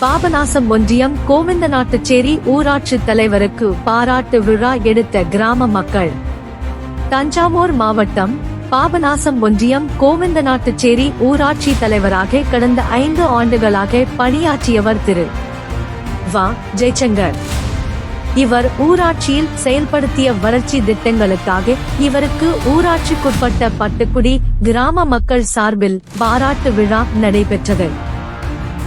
பாபநாசம் ஒன்றியம் கோவிந்தநாட்டுச்சேரி ஊராட்சி தலைவருக்கு பாராட்டு விழா எடுத்த கிராம மக்கள். தஞ்சாவூர் மாவட்டம் பாபநாசம் ஒன்றியம் கோவிந்தநாட்டுச்சேரி ஊராட்சி தலைவராக கடந்த ஐந்து ஆண்டுகளாக பணியாற்றியவர் திரு. வா. ஜெய்சங்கர். இவர் ஊராட்சியில் செயல்படுத்திய வளர்ச்சி திட்டங்களுக்காக இவருக்கு ஊராட்சிக்குட்பட்ட பட்டுக்குடி கிராம மக்கள் சார்பில் பாராட்டு விழா நடைபெற்றது.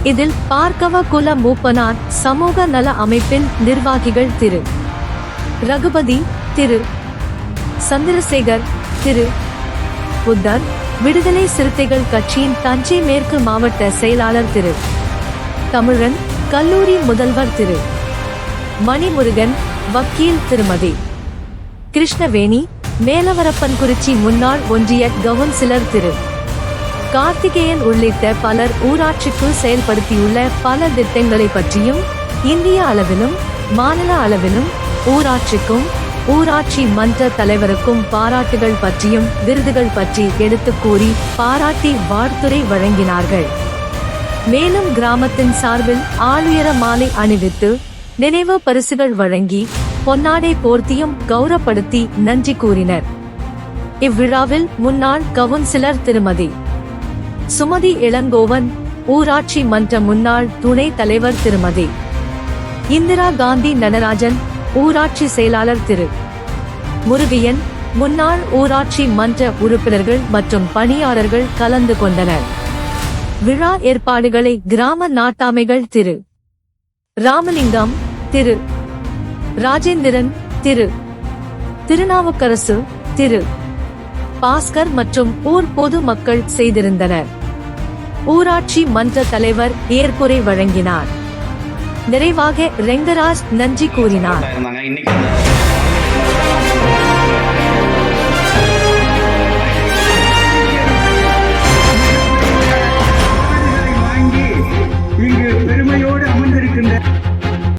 இதில் பார்க்கவ குல மூப்பனார் சமூக நல அமைப்பின் நிர்வாகிகள் திரு. ரகுபதி திரு. சந்திரசேகர் திரு. புத்தர் விடுதலை சிறுத்தைகள் கட்சியின் தஞ்சை மேற்கு மாவட்ட செயலாளர் திரு. தமிழன் கல்லூரி முதல்வர் திரு. மணிமுருகன் வக்கீல் திருமதி. கிருஷ்ணவேணி மேலவரப்பன்குறிச்சி முன்னாள் ஒன்றிய கவுன்சிலர் திரு. கார்த்திகேயன் உள்ளிட்ட பலர் ஊராட்சிக்கு செயல்படுத்தியுள்ள பல திட்டங்களை பற்றியும் இந்திய அளவிலும் மாநில அளவிலும் ஊராட்சிக்கும் ஊராட்சி மன்ற தலைவருக்கும் பாராட்டுகள் பற்றியும் விருதுகள் பற்றி எடுத்து கூறி பாராட்டி வாழ்த்துரை வழங்கினார்கள். மேலும் கிராமத்தின் சார்பில் ஆளுயர மாலை அணிவித்து நினைவு பரிசுகள் வழங்கி பொன்னாடை போர்த்தியும் கௌரவப்படுத்தி நன்றி கூறினர். இவ்விழாவில் முன்னாள் கவுன்சிலர் திருமதி சுமதி இளங்கோவன் ஊராட்சி மன்ற முன்னாள் துணை தலைவர் திருமதி. இந்திரா காந்தி நடராஜன் ஊராட்சி செயலாளர் திரு. முருகையன் முன்னாள் ஊராட்சி மன்ற உறுப்பினர்கள் மற்றும் பணியாளர்கள் கலந்து கொண்டனர். விழா ஏற்பாடுகளை கிராம நாட்டாமைகள் திரு. ராமலிங்கம் திரு. ராஜேந்திரன் திரு. திருநாவுக்கரசு திரு. பாஸ்கர் மற்றும் ஊர் பொது மக்கள் செய்திருந்தனர். ஊராட்சி மன்ற தலைவர் ஏற்புரை வழங்கினார். நிறைவாக ரெங்கராஜ் நன்றி கூறினார். இன்னைக்கு